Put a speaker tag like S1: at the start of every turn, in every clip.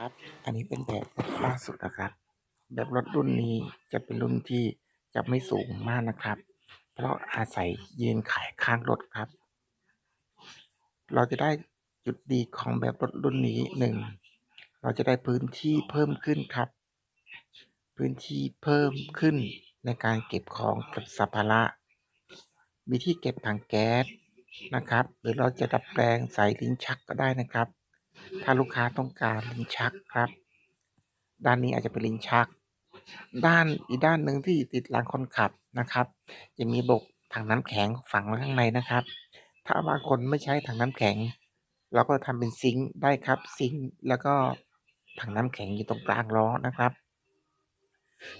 S1: ครับอันนี้เป็นแบบล่าสุดนะครับ แบบรถรุ่นนี้จะเป็นรุ่นที่จะไม่สูงมากนะครับ เพราะอาศัยยืนขายข้างรถครับ เราจะได้จุดดีของแบบรถรุ่นนี้หนึ่งเราจะได้พื้นที่เพิ่มขึ้นครับ พื้นที่เพิ่มขึ้นในการเก็บของก็บสัมภาระมีที่เก็บถังแก๊สนะครับ หรือเราจะดัดแปลงใส่ลิ้นชักก็ได้นะครับ ถ้าลูกค้าต้องการลิ้นชักครับ ด้านนี้อาจจะเป็นลิ้นชัก ด้านอีกด้านหนึ่งที่ติดหลังคนขับนะครับ จะมีบกถังน้ำแข็งฝังไว้ข้างในนะครับ ถ้าบางคนไม่ใช้ถังน้ำแข็ง เราก็ทำเป็นซิงค์ได้ครับซิงค์แล้วก็ถังน้ำแข็งอยู่ตรงกลางล้อนะครับ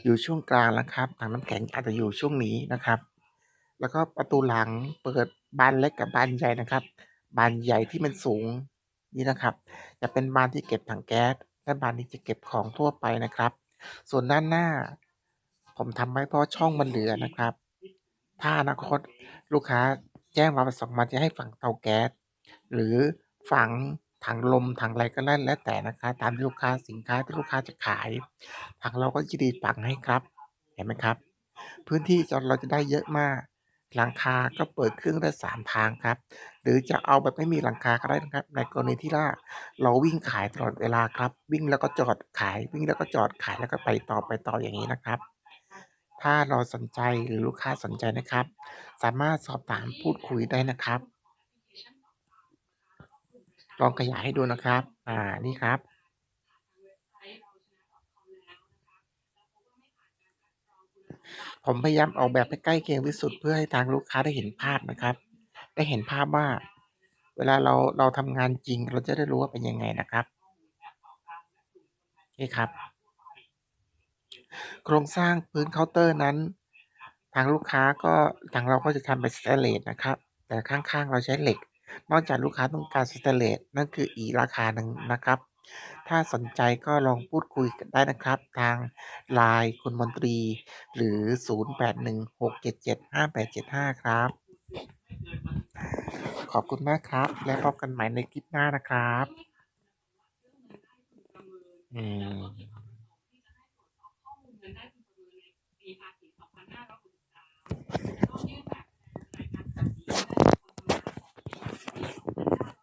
S1: อยู่ช่วงกลางนะครับถังน้ำแข็งอาจจะอยู่ช่วงนี้นะครับ แล้วก็ประตูหลังเปิดบานเล็กกับบานใหญ่นะครับ บานใหญ่ที่มันสูง นี่นะครับ จะเป็นบานที่เก็บถังแก๊สและบานที่จะเก็บของทั่วไปนะครับ ส่วนด้านหน้า ผมทำไว้เพราะช่องมันเหลือนะครับ ถ้าอนาคตลูกค้าแจ้งมาประสงค์มาจะให้ฝังเตาแก๊สหรือฝังถังลมถังอะไรก็ได้แล้วแต่นะคะตามที่ลูกค้าสินค้าที่ลูกค้าจะขายทางเราก็ยินดีฝังให้ครับ เห็นไหมครับ พื้นที่จอดเราจะได้เยอะมาก หลังคาก็เปิดครึ่งได้สามทางครับ หรือจะเอาแบบไม่มีหลังคาก็ได้นะครับ ในกรณีที่ว่าเราวิ่งขายตลอดเวลาครับ วิ่งแล้วก็จอดขาย วิ่งแล้วก็จอดขายแล้วก็ไปต่อไปต่ออย่างนี้นะครับ ถ้าเราสนใจหรือลูกค้าสนใจนะครับ สามารถสอบถามพูดคุยได้นะครับ ลองขยายให้ดูนะครับ อ่านี่ครับ ผมพยายามออกแบบให้ใกล้เคียงที่สุดเพื่อให้ทางลูกค้าได้เห็นภาพนะครับ ได้เห็นภาพว่า เวลาเราเราทำงานจริง เราจะได้รู้ว่าเป็นยังไงนะครับนี่ครับ โครงสร้างพื้นเคาน์เตอร์นั้น ทางลูกค้าก็ทางเราก็จะทำเป็นสเตนเลสนะครับ แต่ข้างๆเราใช้เหล็ก นอกจากลูกค้าต้องการสเตนเลสนั่นคืออีกราคาหนึ่งนะครับ ถ้าสนใจก็ลองพูดคุยกันได้นะครับ ทาง LINE คุณมนตรี หรือ 0816775875 ครับ ขอบคุณมากครับ และพบกันใหม่ในคลิปหน้านะครับอืม